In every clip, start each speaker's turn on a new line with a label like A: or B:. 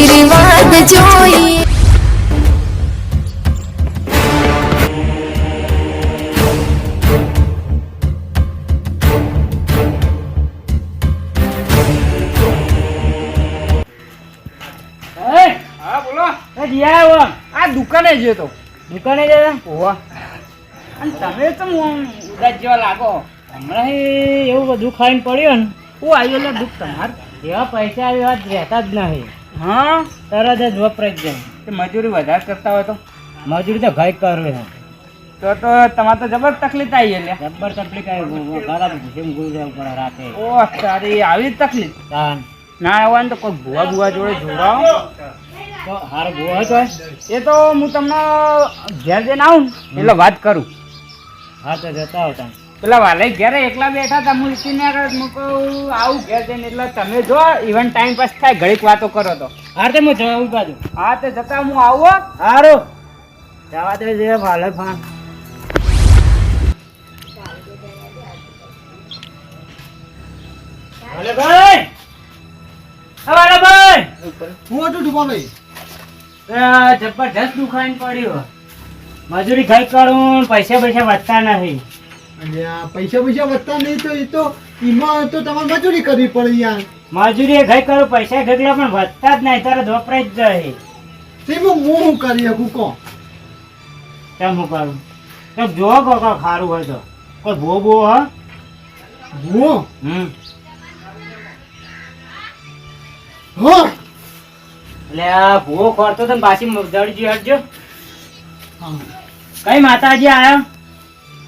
A: આશીર્વાદ જોઈએ
B: હા બોલો.
C: જીયા
B: આ દુકાને જ તો
C: દુકાને જતા
B: ઓવા
C: અને તમે તો ઉદાસ જેવા લાગો. હમણાં એવું બધું ખાઈને પડ્યો ને.
B: હું આવ્યો એટલે દુઃખ તમાર
C: એવા પૈસા એવા રહેતા જ નહીં.
B: હા
C: તરત જ વપરાઈ જ જાય.
B: તે મજૂરી વધારે કરતા હોય તો?
C: મજૂરી તો ઘાય કરવી છે.
B: તો તો તમારે તો જબર તકલીફ આવી એટલે.
C: જબર તકલીફ આવી ઘરા જેમ ગુલ જવું પડે રાતે.
B: ઓ તારી આવી તકલીફ? ના આવવા ને તો કોઈ ભૂવા ભૂવા જોડે જોડાવો
C: તો હારો ગો તો
B: એ તો હું તમને ઘેર જઈને આવું એટલે વાત કરું.
C: હા તો જતા આવતા
B: પેલા વાલે ઘેરે એકલા બેઠા હતા મૂર્તિ ને હું આવું ઘેર જઈને એટલે તમે જો ઇવન ટાઈમ પાસ થાય ઘડીક વાતો કરો તો.
C: હા તે હું જવું બાજુ.
B: હા તે જતા હું આવું હો.
C: જવા દે જે વાલે ફાન. વાલે ભાઈ! વાલે ભાઈ!
D: હું હતું ટુપાભાઈ
C: ભાઈ જબરજસ્ત દુખાઈ પડ્યો. મજૂરી ખાઈ કરું પૈસા પૈસા વધતા નહીં.
D: અને આ પૈસા પૈસા વધતા નહીં તો એ તો એમાં તો તમારે મજૂરી કરવી પડે યાર.
C: મજૂરી ઘઈ કરું પૈસા ઘગલા પણ વધતા જ નહીં તારે વપરાય જ જાય.
D: તેમાં હું હું કરી શકું કહો?
C: તેમ હું કરું? તો જો કાકા ખારું હોય તો. કોઈ ભો ભો હ?
D: ભો
C: હમ.
D: હો?
C: એટલે આ ભૂવો ખોરતો તો પાછી જડજી હટજો. કઈ માતાજી આયા?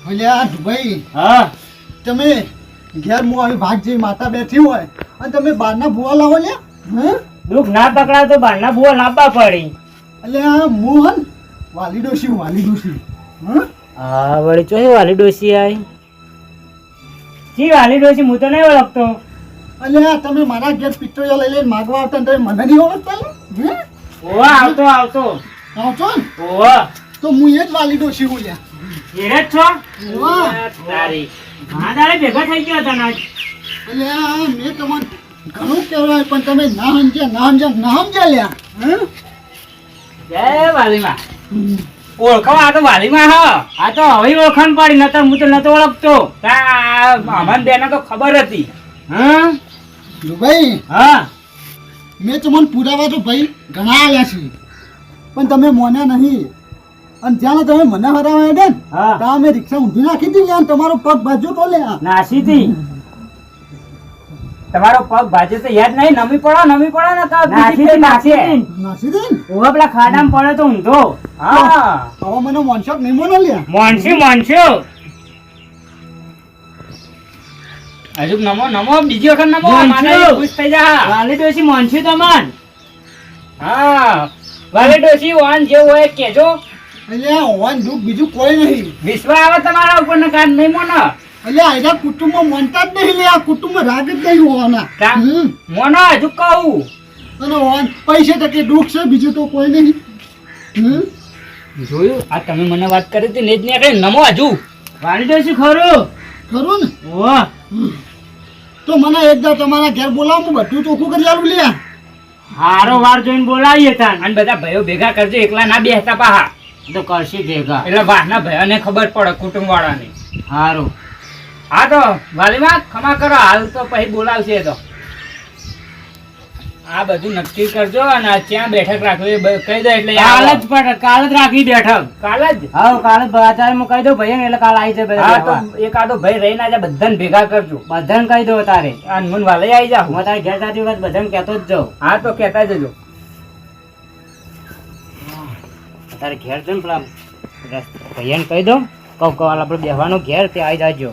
D: આ ભાઈ
C: હા.
D: તમે ઘેર હું આવી ભાગ જેવી માતા બેઠી હોય અને તમે બહારના ભૂવા લાવો લે હે?
C: દુઃખ ના પકડાવ તો બહારના ભૂવો લાવવા પડી.
D: એટલે આ હું હન વાલી ડોશી વાલી ડોશી હા?
C: હા વળી ચોહી વાલી ડોસી આવી જી વાલી ડોસી હું તો નહીં ઓળખતો.
D: એટલે આ તમે મારા ઘેર પિક્ચરો લઈ લઈને માગવા આવતા તમે મને નહીં ઓળખતા?
C: ઓવા આવતો આવતો.
D: આવો ને?
C: ઓવા
D: તો હું એ જ વાલી ડોશી હું લ્યા.
C: ઘેરે છો? તારી. ઘણા દાડે ભેગા થઈ ગયા હતા નાજ
D: મેં તમને ઘણું કહેવાય પણ તમે ના સમજ્યા ના સમજ્યા ના સમજ્યા લ્યા. હે?
C: જય વાલીમાં.
D: હમ.
B: ઓળખાવ આ તો વાલીમાં હ.
C: આ તો હવે ઓળખાણ પડી નતર હું તો નતો ઓળખતો.
B: અમન બેને તો ખબર હતી.
C: હા?
D: ભાઈ
C: હા.
D: મેં તમને પુરાવા તો ભાઈ ઘણા આવ્યા છે. પણ તમે મોન્યા નહીં. અને જ્યાં તમે મને હરાવા હતા ને
C: હા.
D: ત્યાં અમે રિક્ષા ઊંધી નાખી દીધી અને તમારો પગ બાજુ તો લે
C: નાસી હતી
B: તમારો પગ ભાજે તો યાદ નહીં નમી પડો નમી પડો ને તો
C: નાસી હતી નાસી
D: નાસી દે ને?
C: ઓવા પેલા ખાડામાં પડે તો ઊંધો.
B: હા.
D: હવે મને મોનશોક નહીં મોનો લે
C: મોનશી મોનશો.
B: હજુ નમો નમો બીજી વખત નમો. માને ખુશ થઈ જા.
C: વાલી ડોસી મોનશી તમન
B: હા. વાલી ડોશી વાન જેવું હોય એ કેજો
D: આ હોવાન દુઃખ બીજું કોઈ નહીં.
B: વિશ્વ આવે તમારા ઉપર ને કાન નહીં મોનો.
D: અલ્યા આયરા કુટુંબમાં મનતા જ નહીં આ કુટુંબમાં રાગ જ નહીં હોવાના.
B: મોનો હજુ કહું.
D: અને હોવાન પૈસે ટકે દુઃખ છે બીજું તો કોઈ નહીં.
B: જોયું? આ તમે મને વાત કરી હતી ને જ નીકળી નમો હજુ.
C: વાલી છે ખરું?
D: ખરું ને?
C: વાહ
D: તો મને એકદમ તમારા ઘેર બોલાવો હું બધું ચોખ્ખું કરી આલું લ્યા.
C: હારો વાર જોઈને બોલાવીએ તાન.
B: અને બધા ભાઈઓ ભેગા કરજો એકલા ના બેસતા પાહા.
C: તો કરશી ભેગા.
B: એટલે વાહના ભાઈઓને ખબર પડે કુટુંબ વાળાની
C: સારું
B: હા તો વાલીમાં ખમા કરો હાલ તો પછી બોલાવશે તો. આ બધું નક્કી કરજો અને ત્યાં બેઠક રાખવી કહી દો એટલે
C: કાલ જ પણ કાલ જ રાખી બેઠક.
B: કાલ જ?
C: હા કાલ જ બજારમાં કહી દઉં ભાઈ એટલે કાલ આવી જાય
B: હા તો એકાદો ભાઈ રહીને આજે બધાને ભેગા કરજો.
C: બધાને કહી દો તારે
B: અને મુન વાલે આવી જાઓ
C: હું તારે ઘેર જતી વખત બધાને કહેતો જ જાઉં.
B: હા તો કહેતા જજો.
C: તારે ઘેર છે ને પેલા ભાઈયાને કહી દો કહું કહું આપણે બેહવાનું ઘેર તે આવી જાજો.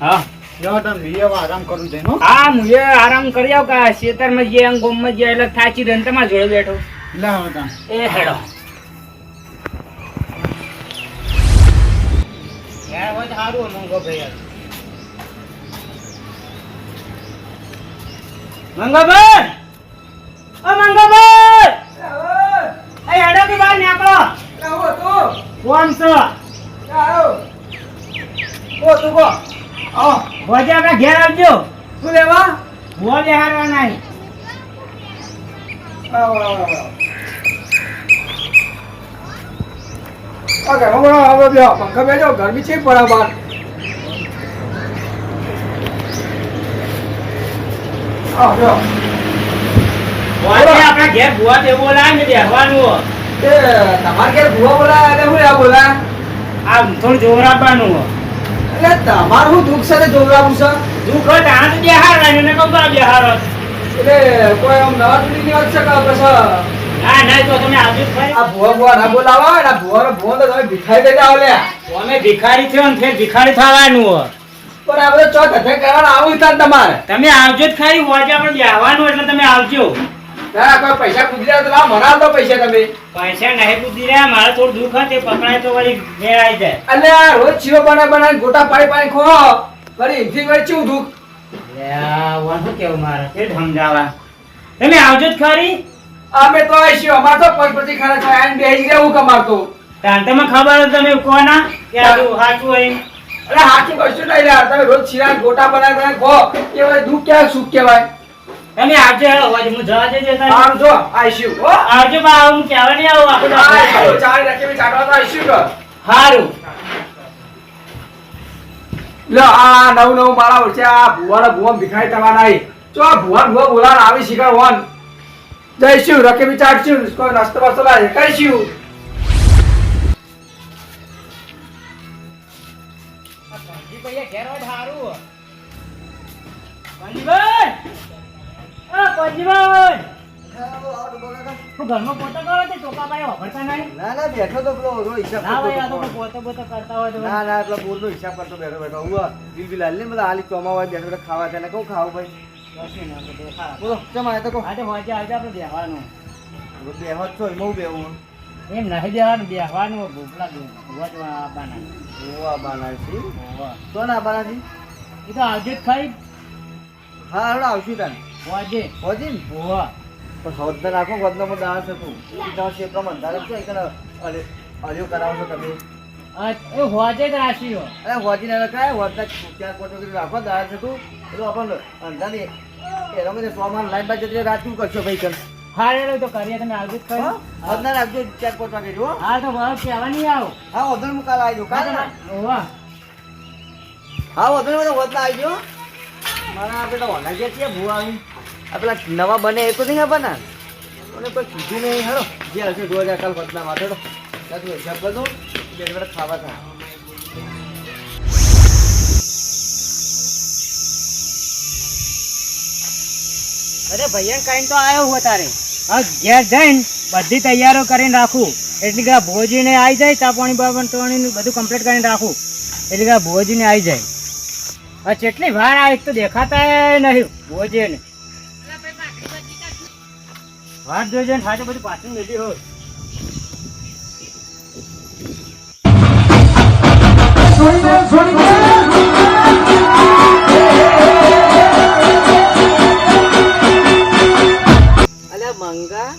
B: હા.
D: આરામ કરું જઈને હા.
B: હું આરામ કરી આવ કે ખેતરમાં જઈએ ગોમમાં જઈએ એટલે થાચી દે તમારા જોડે બેઠો. એ હેડો. હોય સારું મંગો ભાઈ
C: ઓ મંગાભાઈ એ હેડો કે બહાર નીકળો કોણ છો ભોજે આપણે ઘેર આવજો
B: શું લેવા
E: ભૂવા બેહારવા નહીં
F: આવો, આવો, આવો. બોલો, આવો બેહો. પંખા બેજો ગરમી છે બહાર. આવો.
E: ભૂવાજી ઘેર ભૂવા તે બોલાય ને બેહવાનું
F: તમારે ક્યારે ભૂવા બોલાય એટલે હું આ બોલા?
E: આ થોડું જોર આપવાનું
F: એટલે તમારું શું દુઃખ ને જોવડાવું છે?
E: દુઃખ હોય તો આ તો બેહારવાનું ને કહું બરા
F: એટલે કોઈ આમ નવા ની વાત છે કે પછી
E: ના તો તમે આવજો જ ખાઈ
F: આ ભૂવા ભૂવા ના બોલાવો આ ભૂવો તો તમે ભિખારી લ્યા.
E: અમે ભિખારી થયો ને ફેર ભિખારી થવાનું હોય.
F: પણ આપણે ચોક હથે કરવાનું આવું તમારે.
E: તમે આવજો જ ખરી હોજે આપણે જવાનું એટલે તમે આવજો.
F: ના, કોઈ પૈસા કૂદી રહ્યા તો લાવો, મને આપો પૈસા તમે.
E: પૈસા નહીં પૂછી રહ્યા મારે થોડું દુઃખ હતું પકડાય તો વળી ઘેર આવી જાય.
F: એટલે રોજ ચીરો બના ગોટા પાડી પાડી ખો. વળી એનથી વળી ચેવું દુઃખ?
E: લે, શું કેવું મારે? તે સમજાવા. તમે આવજો જ ખરી.
F: અમે તો આવીશું અમારે તો પછી ખરા થાય આઈને બેસી ગયા હું કમાતો
E: તાર તમે ખબર તમે કોના કે સાચું હોય
F: એટલે હાચું કશું નહીં યાર તમે રોજ ચીરા ગોટા બનાવી બનાવી ખો. એ દુઃખ ક્યાં સુખ કહેવાય?
E: તમે આવજો અવાજ હું જવા દેજો.
F: આમ જો આવીશું ઓ
E: આવજો બા હું કેવા નહીં આવું દાડો.
F: ચાલી રાખી ચાટવા તો આવીશું કે
E: હારું.
F: લો આ નવ નવ માળા ઉઠે આ ભુવાના ભુવા ભીખાઈ તવા નહીં જો આ ભુવા ભુવા બોલાવા આવી શીખા વન જઈશું રકેબી ચાટશું કોઈ નાસ્તો બાસ્તો લાય કરીશું
E: ઘેર તો હારું. ઘરમાં પોતા કરો વાપરતા નહીં?
G: ના ના બેઠો તો પેલો હિસાબ
E: ના ભાઈ, આ તો
G: હતો.
E: પોતે પોતે કરતા હોય તો
G: ના ના પેલા બોરનો હિસાબ કરતો બેઠો બેઠો હું બિલ બિલ હાલ ને બધા હાલી ચોમા હોય બેઠો બેઠો ખાવા છે કહું ખાવું ભાઈ. બોલો ચમ આયા તો કહો
E: આજે હોજે આવજો આપણે બેહવાનું.
G: બેહો છો એમાં હું બેહું
E: એમ નહીં બેહવાનું, બેહવાનું. ભૂખલા ભૂવા જોવા આવવાના.
G: ઓવા બાના છે
E: હોવે.
G: તો ના છે
E: એ તો આવજો જ ખાઈ
G: હા આવશું તાન
E: હોજે.
G: હોજી ને?
E: હોવે.
G: પણ રાખો નાખો હોદનામાં દાળ શકું તમારે શેકમાં અંધારે છે એક અલ્યો કરાવો છો તમે?
E: એ હોજે જ રાશિઓ.
G: અરે હોજી ના હોદના ચાર પાંચ વખત રાખો દાળ શકું એટલે આપણને અંધારી. એનો મને સોમાન લાઈન બાજુ જતી રાત શું કરશો ભાઈ કર
E: હા રેડો તો કરીએ તમે આવજો જ.
G: હા? રાખજો ચાર પાંચ વાગે જો
E: હા તો બસ કહેવા નહીં આવો.
G: હા હોદન હું કાલ આવી જાઉં. કાલ ના હા વધુ ને વધુ વધુ આવજો મારા આપણે તો હોના ગયા છીએ ભૂવા આવી? આ પેલા નવા બને એ તો નહીં ખબર ને મને કોઈ કીધું નહીં હેડો જે હશે દો હજાર કાલ વધના માથે તો. ખાવા થાય.
E: અરે ભૈયા, કઈ તો આવ્યો હું તારે હા ઘેર જઈને બધી તૈયારો કરીને રાખું. એટલે કે ભોજીને આવી જાય તા પાણી બાપણ તોણીનું બધું કમ્પ્લીટ કરીને રાખું. એટલે કે ભોજીને આવી જાય. હા કેટલી વાર આવી તો દેખાતા નહીં ભોજીને. વાત જોઈ ને સાચું બધું પાછું લીધી હોય
G: અલ્યા મંગા.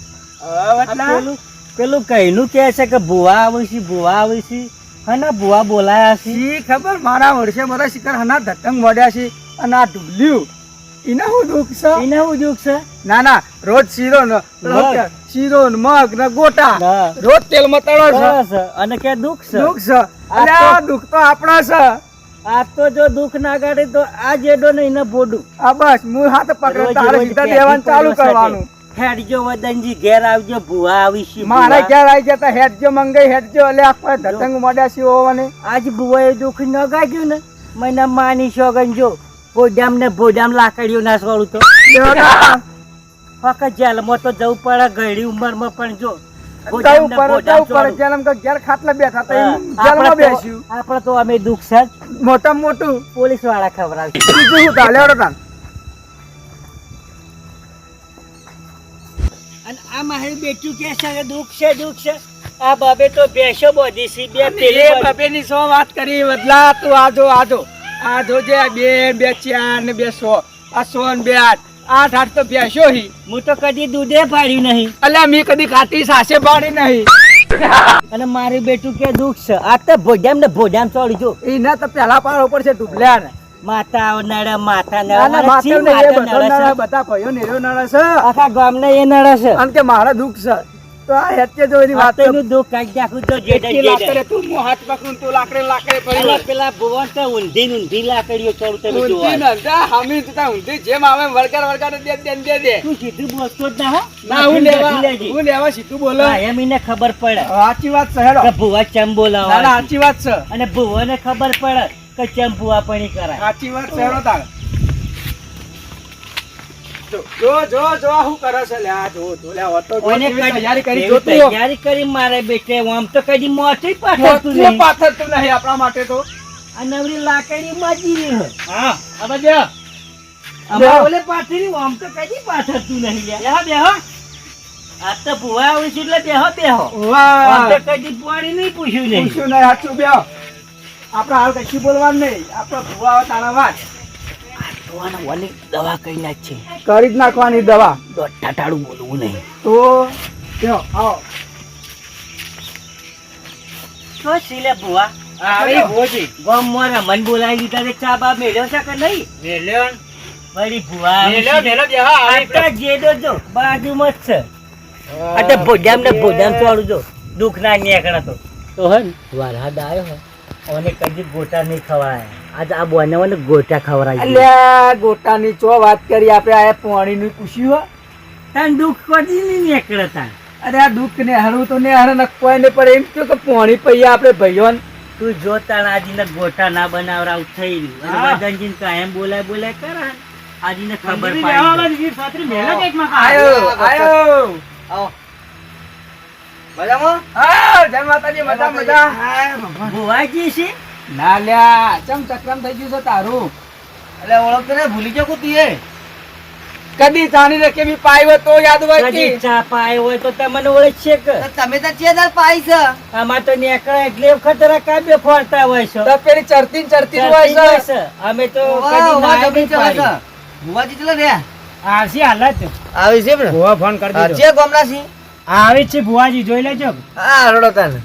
E: પેલું પેલું કઈનું કે છે કે ભુવા આવે છે ભુવા આવે છે? હના ભુવા બોલાયા છે?
F: ખબર? મારા વર્ષે મારા શિખર હના ધટંગ મોડ્યા છે અને આ ઢુલ્યું એને શું દુઃખ છે
E: એને હું દુઃખ છે
F: ના ના રોજ શીરો ને શીરો ને મગ ને ગોટા. રોજ તેલ મતળો છે.
E: અને કે દુઃખ છે
F: દુઃખ છે અરે
E: આ
F: દુઃખ તો આપણા છે
E: આ તો જો દુઃખ ના કાઢે તો આ જેડો ને એને બોડું
F: આ બસ હું હાથ પકડે તારે સીધા દેવાનું ચાલુ કરવાનું.
E: હેડજો વદનજી ઘેર આવજો ભુવા આવી
F: મારા ઘેર આવી જતા હેડજો મંગાઈ હેડજો એટલે આખો ધતંગ મોડ્યા છે હોવાને
E: આજ ભુવાએ દુઃખ ન ગાજ્યું ને? મને માની શોગન જો. ભોડામ ને ભોજામ લાકડીઓ ના છોડું તો ફક્ત જેલમાં તો જવું પડે ગયડી ઉંમરમાં પણ જો. ભોજામ ભોજામ તો- અમે દુઃખ.
F: મોટું. પોલીસવાળા.
E: અને આ મારી બેટું કે છે દુઃખ છે દુઃખ છે? આ બાબે તો બેસો બોધી છે બે પેલી
F: એ ની સો વાત કરી બદલા તું આજો આજો. આ જોજે બે બે ચાર ને બે સો આ સો ને બે આઠ આઠ આઠ તો બેસ્યો હી.
E: હું તો કદી દૂધે પાડ્યું નહીં.
F: અલ્યા મેં કદી ખાતી સાસે પાડી નહીં.
E: અને મારી બેટું કે દુઃખ છે. આ તો ભોજામ ને ભોજામ ચડી જો.
F: એને તો પેલા પાડ ઉપર છે ડૂબલ્યા ને.
E: માતા નડે માતા નડે
F: ના, ના,
E: મારે ચી
F: માતાને એ
E: માતા છે?
F: બધા ભાઈઓ નેરો નડે છે.
E: આખા ગામને એ નડે છે.
F: અને કે મારા દુઃખ છે. તો આ હેત્ય જો એની વાત છે.
E: આટલું કાઢી નાખું તો જેડે
F: એટલી લાકડે તું હું હાથ પકડું ને લાકડે લાકડે પડી
E: પેલા ભુવન તો ઊંધી ઊંધી લાકડીઓ ચડું તમે
F: ઊંધી
E: જોવા.
F: ને જા, હામી ઊંધી જેમ આવે એમ વળગાડ વળગાડ દે દે દે દે.
E: તું સીધું બોલતો જ ના હો.
F: ના હું લેવા હું લેવા સીધું બોલો.
E: હા, એમ એને ખબર પડે.
F: સાચી વાત છે હેડો.
E: કે ભુવા ચમ બોલાવા
F: ના સાચી વાત છે.
E: અને ભુવાને ખબર પડે કે ચમ ભુવાપણી કરાય.
F: સાચી વાત છે હેડો તાર. જો જો જો જો કરે છે? લે આ જો જો લે હવે તો જો
E: ઓને
F: કેવી
E: કદી-
F: તૈયારી કરી
E: એવી તૈયારી કરી મારે બેટે આમ તો કદી મોથી પાછળતું
F: મોટું
E: નહીં.
F: પાથર તું નહીં આપણા માટે તો.
E: આ નવરી લાકડી માજી રહી હા
F: આ બાજુ
E: અમારે ઓલે પાથરી આમ તો કદી પાછળતું નહીં લે.
F: બેહો બેહો.
E: આ તો ભુવા આવું છે એટલે બેહો બેહો. આમ તો કદી પાણી નહીં પૂછ્યું નહીં.
F: પૂછ્યું નહીં સાચું બેહો. આપણે હાલ કશું બોલવાનું નહીં. આપણે ભૂવા તારા વાત.
E: ભુવાને વાલી દવા કઈ ના છે.
F: કરી જ નાખવાની દવા.
E: તો ટાળું બોલવું નહીં.
F: તો બેહો આવો.
E: તો સિલે બુવા
F: આવી ભોજી
E: ગમ મોરા મન બોલાવી લીધા રે ચા બા મેળ્યો છે કે નહીં?
F: મેલ્યો
E: વળી ભુવા
F: મેલ્યો મેલ્યો બેહો
E: આટલા જેડો જો બાજુમાં જ છે. અટે ભોજામ ને ભોજામ ચોળું જો દુઃખ ના નીકળે તો. તો હે ને વરસાદ આવ્યો હે. ઓને કદી ગોટા નહીં ખવાય. આજ આ બોને ગોટા ખવડાવી
F: અલ્યા ગોટાની ચો વાત કરી આપણે આ પાણીનું પૂછ્યું હો?
E: દુઃખ કદી નહીં નીકળે
F: અરે આ દુઃખ ને હરવું તો ને હર નખવાય ને પણ એમ થયું કે પાણી પૈયા આપણે ભાઈઓને.
E: તું જો તાણ આજીને ગોટા ના બનાવરાવ થઈ રહ્યું. વદનજીને કાયમ બોલાય બોલાય કરા આજીને ખબર પાડી
F: આયો આયો.
G: આવો. મજામાં?
F: હા. જય માતાજી મજા મજા.
E: ભુવાજી છે?
F: ના લ્યા ચમ ચક્રમ થઈ ગયું છે તારું.
G: એટલે ઓળખતો ને ભૂલી ગયો કું એ.
F: કદી જાણી રે કેવી પાઈ તો યાદ હોય
E: કદી ચા પાય હોય તો તમને ઓળખશે કે?
G: તમે તો છે તાર પાઈ છે.
E: આમાં તો નીકળે એટલે ખતરા કાબ્ય ફોડતા હોય છે?
F: તો પેલી ચરતી ચરતી હોય છે.
E: છે. અમે તો કદી
G: ચલા છે. ભુવાજી ચલા રહ્યા.
B: આરસી હાલત
G: આવી છે
B: ભુવા ફોન કરી દીધો.
G: છે ગામડા છે
B: આવી જ છે ભુવાજી જોઈ લેજો.
G: હા રડો તને.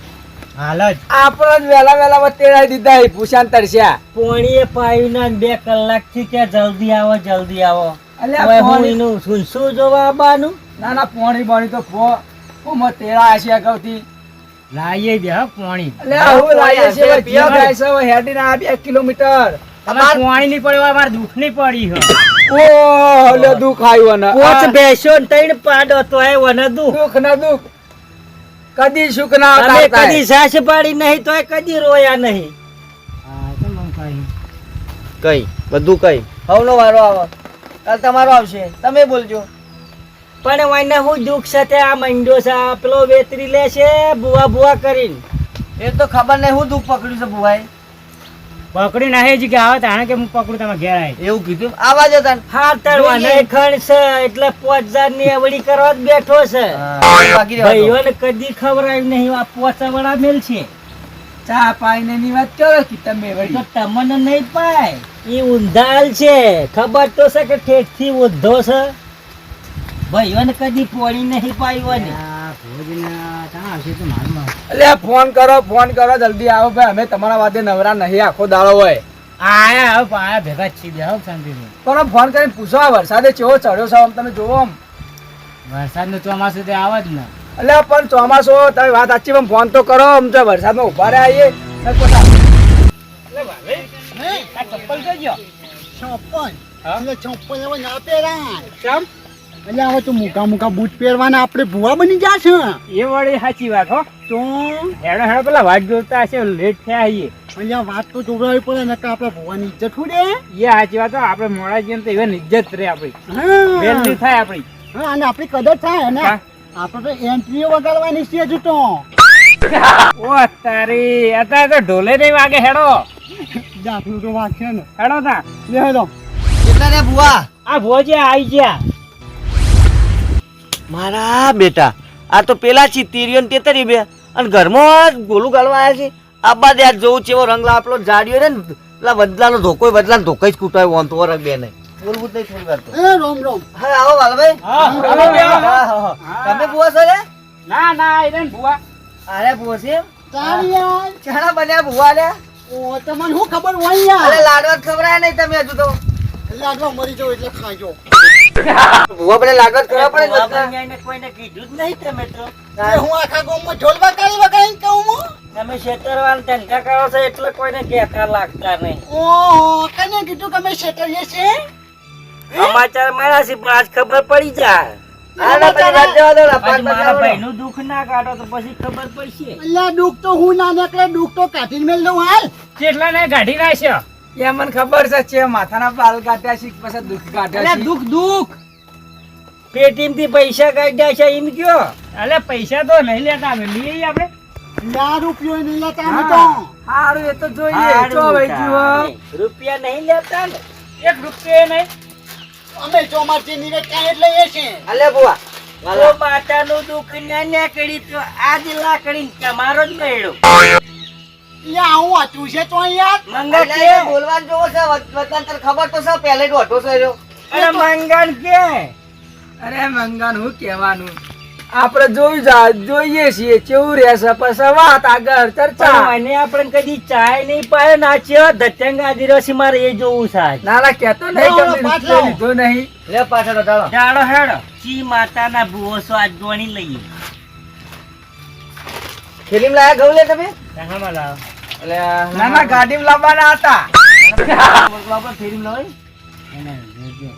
B: હાલત
F: આપણો જ વેલા વેલા તેડાઈ દીધા એ ભૂષણ તરસ્યા.
E: પોણીએ પાયું ના બે કલાકથી કે જલ્દી આવો જલ્દી આવો.
F: અલ્યા
E: હું
F: પોણી-
E: એનું શું શું જોવા આવવાનું?
F: ના ના પોણી બોણી તો ફો ફોમાં તેડા હશે અગાઉથી?
B: લાઈએ બે હો પાણી.
F: એટલે આવું લાગે છે
G: પોણી
F: હવે હેડી ના બે કિલોમીટર.
B: તમારે પોણી ની પડવા અમારે દુખ નહીં પડી હો
F: ઓ લે દુઃખ આવ્યું ને
E: પોચ
F: આ
E: ને તૈણ પાડો તો એ વને દુઃખ.
F: દુઃખ ના દુઃખ. કદી સુખ ના
E: અમે કદી સાસ પાડી નહીં તો કદી રોયા નહીં.
G: કઈ બધું કઈ? હવનો વારો આવે. કાલ તમારો આવશે. તમે બોલજો.
E: પણ વાઈને હું દુઃખ સાથે આ મંડ્યો છે. પેલો વેતરી લે છે બુવા બુવા કરીને.
G: એ તો ખબર નહીં હું દુઃખ પકડ્યું છે ભુવાએ
B: પકડી નાખે છે કે આવે તાણે કે હું પકડું તમે ઘેર આવી
G: એવું કીધું? આવા જ હતા.
E: હા તરવાને ખણ છે એટલે પોચ હજારની અવળી કરવા જ બેઠો છે. ભાઈઓને કદી ખવડાવ્યું નહીં આ પોચા મેલ છે.
F: ચા પાઈને ની વાત કરો કે તમે વળી?
E: તમને નહીં પાય. એ ઉંધાલ છે. ખબર તો છે કે ઠેઠથી ઉધો છે ભાઈઓને કદી પોણી નહીં પાયું ને
F: એટલે ફોન કરો ફોન કરો જલ્દી આવો ભાઈ. અમે તમારા વાતે નવરા નહીં આખો દાડો હોય.
B: આયા હવે આયા ભેગા જ છીએ હો શાંતિથી.
F: પણ ફોન કરીને પૂછો આ વરસાદે ચેવો ચડ્યો છે આમ તમે જોવો આમ.
B: વરસાદનું ચોમાસું તે આવે જ ને.
F: એટલે પણ ચોમાસો તમે વાત સાચી પણ ફોન તો કરો આમ તો વરસાદમાં ઊભા રહ્યા આવીએ ને
B: ચપ્પલ જોજો ગયો?
D: એટલે ચોપન હવે ના પહેરાય. એટલે હવે તો મોટા મોટા બૂટ પહેરવાના આપણે ભૂવા બની ગયા છે.
B: એ વળી સાચી વાત હો.
D: તો
B: હેડો હેડો પેલા વાત જોતા હશે લેટ થયા છીએ.
D: અહીંયા વાત તો જોવડાવી પડે ને આપણે ભૂવાની ઇજ્જત ઉડે
B: એ સાચી વાત આપણે મોડા જઈએ તો even ઇજ્જત રહે આપણી.
D: હા.
B: વેલની થાય આપણી.
D: હા, અને આપણી કદર થાય ને. આપણે તો એન્ટ્રીઓ વગાડવાની છે હજુ તો.
B: ઓ તારી અત્યારે તો ઢોલે નહીં વાગે હેડો.
D: દાખલું તો વાગશે ને.
B: હેડો તા.
D: લે હેડો.
G: કેટલા રે ભુવા?
E: આ ભોજે આવી ગયા.
G: મારા બેટા આ તો પેલા ચિત્તીરીઓ ને તેતરી બે. અને ઘરમાં ગોલું ગાળવા આવ્યા છે. આબા દે આ જોઉં ચેવો રંગ લાવ પેલો જાડિયો રે ને પેલા ધોકો બદલાનો ધોકો જ કૂટાયો ઓન તો રંગ બે નહીં બોલવું જ નહીં થોડી વાર તો.
D: રોમ રોમ.
G: હા આવો વાલભાઈ
B: હા,
G: હા, હા, હા. તમે ભુવા છો રે
B: ના ના એ ને
G: અરે ભુવા છે એમ?
D: ચાલ
G: બન્યા ભુવા લે?
D: ઓ તમને શું ખબર હોય યાર?
G: અરે લાડવા જ નહીં તમે હજુ તો.
D: લાડવા મરી જાવ એટલે ખાજો
G: ભૂવા લાડવા જ ખવડાવવા પડે
E: કોઈને કીધું જ નહીં તમે તો.
D: હું આખા ગામમાં ઢોલ વગાડી વગાડીને કહું હું?
E: તમે છેતરવાના ધંધા કરો છો એટલે કોઈને કહેતા લાગતા નહીં.
D: ઓહો કને કીધું કે અમે શેતરીએ છે
E: સમાચાર મળ્યા છે આજ ખબર પડી જાય. મારા દુઃખ ના કાઢો તો પછી ખબર પડશે.
D: અલ્યા દુઃખ તો હું ના નીકળે દુઃખ તો કાઢી મેળ દઉં હાલ.
B: કેટલા ને કાઢી નાખ્યો.
F: એ મને ખબર છે છે માથાના બાલ કાઢ્યા છે પછી દુઃખ કાઢ્યા છે.
B: દુઃખ દુઃખ.
E: પેટીમથી પૈસા કાઢ્યા છે એમ કયો?
B: અલે પૈસા તો નહીં લેતા અમે લઈએ આપણે.
D: ના રૂપિયો નહીં લેતા અમે તો.
F: સારું એ તો જોઈએ જો ભાઈ જીવો
E: રૂપિયા નહીં લેતા ને?
B: એક રૂપિયો નહીં.
D: અમે ચોમાસી નિવેદ કાંઈ એટલે એ છે
G: અલે
E: બુવા માતાનું દુઃખ ના નીકળી તો આજ લાકડી તમારો જ મેળો.
D: યા આવું હતું છે તો યાર
E: કે?
G: બોલવાનું જોવો છે વતન તને ખબર તો છે પહેલે જ ઓઢો છે એનો.
E: અરે મંગન કે?
F: અરે મંગાન હું કહેવાનું? આપણે જોઈ જા જોઈએ છીએ કેવું રહેશે? પછી વાત આગળ ચર્ચા.
E: અને આપણે કદી ચાય નહીં પાયો નાચ્યો ધત્યંગ આદિવાસી મારે એ જોવું છે આજ.
F: નાના કહેતો નહીં મેં. લીધો નહીં?
G: લે પાછળ ચાલો
E: ચાલો હેડો. ચી માતાના ભૂવો સ્વાદ ગોણી લઈએ.
G: ફિલ્મ લાયા ગૌ લે તમે?
E: કહામાં લાવો.
G: અલે ના
F: ગાડી ગાડીમાં લાવવાના હતા.
E: બાપા ફેરી લાવો એને જોજે.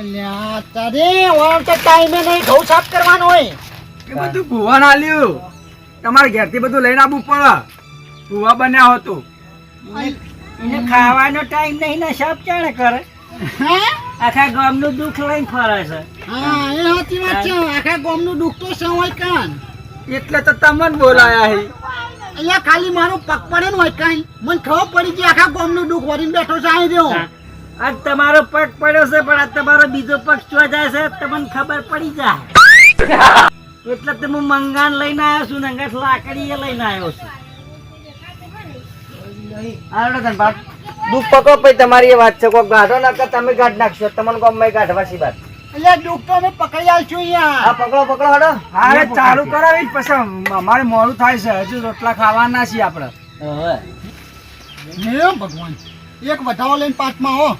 D: અલ્યા તારે ઓમ તો ટાઈમે નહીં ઘઉં સાફ કરવાનો હોય.
F: એ બધું ભુવન આલ્યું. તમારે ઘેરથી બધું લઈને આવવું પડે. ભુવા બન્યા હતું.
E: એને ખાવાનો ટાઈમ નહીં ને સાપ ચાણે કરે?
D: હે?
E: આખા ગામનું દુઃખ લઈને ફરે છે.
D: હા એ સાચી વાત છે. આખા ગામનું દુઃખ તો છે કાન
F: એટલે તો તમને બોલાયા હી.
D: અલ્યા ખાલી મારું પગ પડે ને હોય કઈ. મને ખબર પડી ગઈ આખા ગામનું દુઃખ વળીને બેઠો છે અહીં રહ્યો.
E: આજ તમારો પગ પડ્યો છે પણ આજ તમારો બીજો પગ ચો જાય છે તમને ખબર પડી જાય. એટલે તો હું મંગાન લઈને આવ્યો છું નંગાસ લાકડી એ લઈને આવ્યો છું.
G: હાલો તને બાપ. દુઃખ પછી તમારી એ વાત છે કોઈ ગાઢો નાખો તમે ગાઢ નાખશો તમને ગમે ગાઢવા સી વાત.
D: અલ્યા દુઃખ તો અમે પકડી
G: હા પકડો પકડો હડો
F: ચાલુ કરાવી પછી અમારે મોડું થાય છે. હજુ રોટલા ખાવાના છીએ આપણે.
D: ભગવાન એક વધાવો લઈને પાંચમાં હો.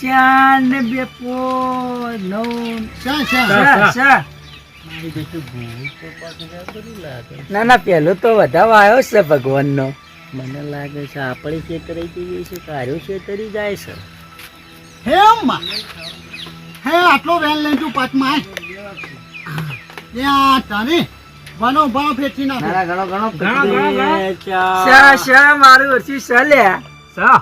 F: ચાર ને બે પો નવ
D: શા.
F: ના ના પેલો તો વધાવો આવ્યો છે ભગવાનનો.
E: મને લાગે છે આપણે ખેતરી જઈએ છે કાર્યો ખેતરી જાય છે.
D: હે અમ્મા હે આટલો વેન લઈ તું આય ત્યાં તારી ભણો ભણો ફેરથી
G: ના ના ઘણો ઘણો
F: ઘણો. શા શા મારું ઓછી સલે? શા?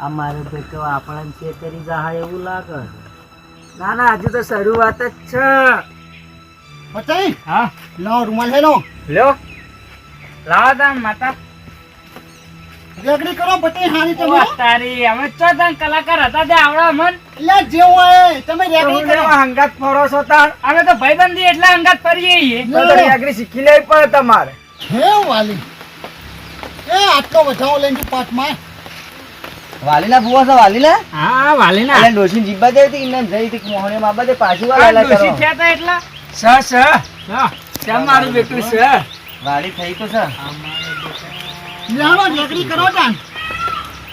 E: અમારે તો તો આપણને ખેતરી જાય એવું લાગે.
F: ના ના હજુ તો શરૂઆત જ છે.
D: બતાઈ
B: હા.
D: લો રૂમાલ હેલો.
F: લો
B: લાવો તા માતા.
D: રેગડી કરો બતાઈ હારી તમે.
B: તારી અમે તો તન કલાકાર હતા તે આવડા મન
D: એટલે જેવું હોય તમે
F: તો
D: રેગડી કરો.
F: હંગાત ફરો છો તાર
B: અમે તો ભાઈબંધી એટલે હંગાત ફરીએ છીએ.
F: તો રેગડી શીખી લેવી પડે તમારે.
D: હે વાલી. એ આટલો વધાવો લઈને તું પાછમાં
G: વાલીના ભૂવા છે વાલીના?
B: હા વાલીના.
G: એટલે ડોશી જીબા દે હતી ને જઈ હતી મોહણે માં બધે પાછી વાલા કરો
B: ડોશી થયા તા એટલા?
F: સ સ. સ મારું બેટું છે?
G: વાલી થઈ તો છે.
D: લેવાનો રેગડી કરો તાન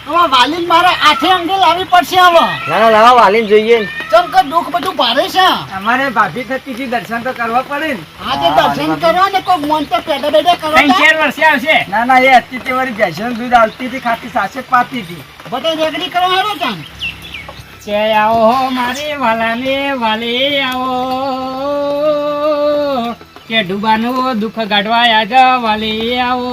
D: હવે વાલી મારે આઠે અંગે લાવી પડશે હવે.
G: ના ના લાવા વાલીને જોઈએ. ને.
D: ચમ કે દુઃખ બધું ભારે છે.
F: અમારે ભાભી થતી થી દર્શન તો કરવા પડે ને.
D: આજે દર્શન કરો ને કોઈ મન તો પેડે બેડે કરો
B: ત્રણ. ચાર વર્ષે આવશે.
F: ના ના એ હતી તે વળી ભેંસનું દૂધ આવતી હતી ખાતી સાસે પાતી હતી.
D: બધા રેગડી કરો હેરો તાન
B: છે આવો મારી વાલાને વાલી આવો. કે ડૂબાનું દુઃખ ગાઢવા આજ વાલી આવો.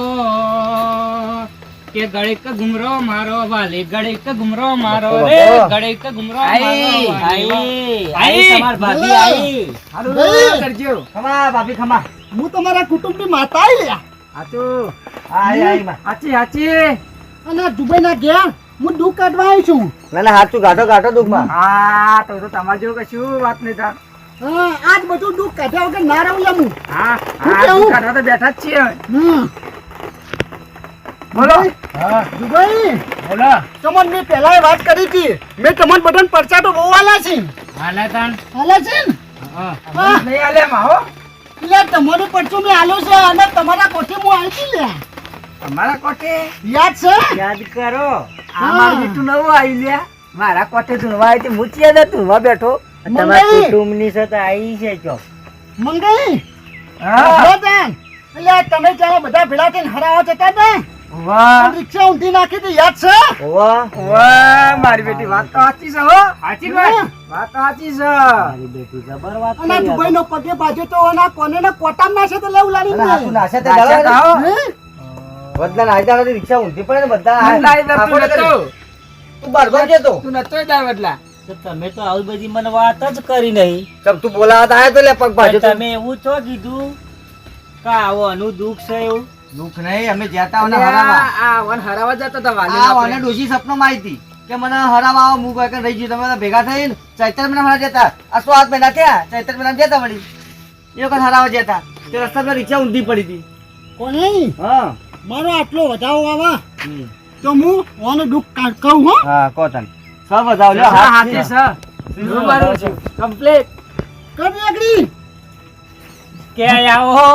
B: કે ગળિક ઘુમરો મારો વાલી ગળિક ઘુમરો મારો રે ગળિક ઘુમરો
E: આઈ, આઈ,
B: આઈ.
E: આઈ. તમાર ભાભી આઈ.
F: સારું કરજો.
G: ખમા ભાભી ખમા.
D: હું તમારા કુટુંબની માતા આઈ લ્યા.
F: હાચું.
G: આઈ આઈ માં.
F: હાચી હાચી.
D: અને આ દુબઈના ઘેર હું દુઃખ કાઢવા આવી છું.
G: ના ના હાચું. ગાંઠો ગાંઠો દુઃખમાં.
F: હા તો તો તમારે જેવું કશું વાત નહીં
D: હા આજ બધું દુઃખ કાઢ્યા વગર ના રહું એમ હું
F: કાઢવા તો બેઠા જ છીએ. બોલો.
D: દુબઈ?
B: બોલો.
D: તમને મેં પહેલા વાત કરી હતી. મેં તમને બધાને પરચા તો બહુ આલા છે.
B: હાલે તાન.
D: આલા છે
B: હા.
F: નહીં આલે એમાં હો.
D: એટલે તમારું પરચું મેં આલો છે અને તમારા કોઠે હું આવી લે
F: તમારા કોઠે?
D: યાદ છે?
E: યાદ કરો.
F: આ મારું નવું આવી લ્યા. મારા કોઠે ધૂણવા આવી હતી હું હતું ધૂણવા બેઠો.
E: તમારા કુટુંબની સાથે આવી છે ચો.
D: મંગઈ
F: હા.
D: એટલે તમે ચાલો બધા ભેળા થઈને હરાવા જતા હતા
F: વાહ.
D: રિક્ષા ઊંધી નાખી હતી યાદ છે?
E: ઓવા
F: વાહ મારી બેટી વાત તો સાચી છે હો.
B: સાચી વાત.
F: વાત તો સાચી છે.
E: મારી બેટી જબર વાત
D: અને દુબઈ નો પગે બાજુ તો એના કોને ના કોટામ નાશે તો લેવું
G: નાશે તે. બધા નાઈ રિક્ષા ઊંધી પડે ને બધા.
F: દે, તું
G: આપણે
F: નતો.
G: તું બરબર કેતો
F: તું. નતો.
E: તો તમે તો આવી બધી મને વાત જ કરી નહીં.
G: ચમ તું બોલાવતા આવ્યો તો લે પગ
E: ભાજો તમે એવું છો કીધું કે આવો આનું દુઃખ છે એવું?
G: દુઃખ નહીં અમે જતા
F: અને
G: અને હરાવા
F: આ- આ વન હરાવા જતા હતા વાલી
G: આ. વાને ડોશી સપનો માહિતી કે મને હરાવા આવો હું કોઈ કણ રહી ગયું તમે ભેગા થઈને ચૈત્ર મહિના હરા જતા. આ સો આઠ મહિના થયા ચૈત્ર મહિના જતા વળી. એ વખત હરાવા જતા. તે રસ્તામાં રિક્ષા ઊંધી પડી હતી.
D: કોને
G: હા.
D: મારો આટલો વધાવો આવા? તો હું ઓનો દુઃખ કાઢ કહું હો.
G: હા કહો તને. સબ બતાવો લ્યો
F: હા,
G: હાથ
F: છે. રૂબરૂ છે. કમ્પ્લીટ.
D: કરી આગળી.
B: કે આવો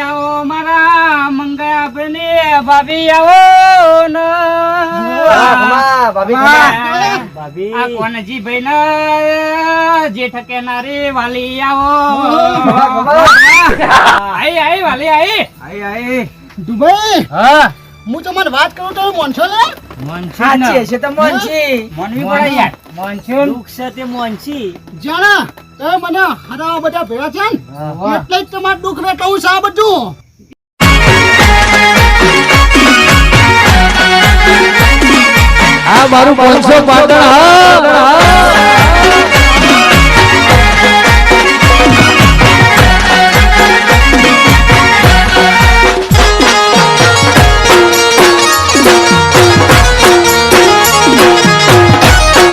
B: આવો મારા મંગા બને ભાભી આવો ન.
G: ભાભી.
B: આ કોનજી ભાઈ ને જેઠ કે નારી વાલી આવો. આઈ આઈ વાલી આઈ.
F: આઈ, આઈ.
D: દુબઈ?
B: હા.
D: હું તમને વાત કરું તો મોનસો લે
F: સાચી હશે તો મોનજી.
B: મનવી પડે યાર.
E: મોનસૂન. દુઃખ છે તે મોનસી
D: જાણા તમે મને હરાવા બધા ભેળા છે ને? એટલે જ તમારે દુઃખ વેઠવું છે આ બધું.
H: આ મારું પાંચસો પાટણ હા.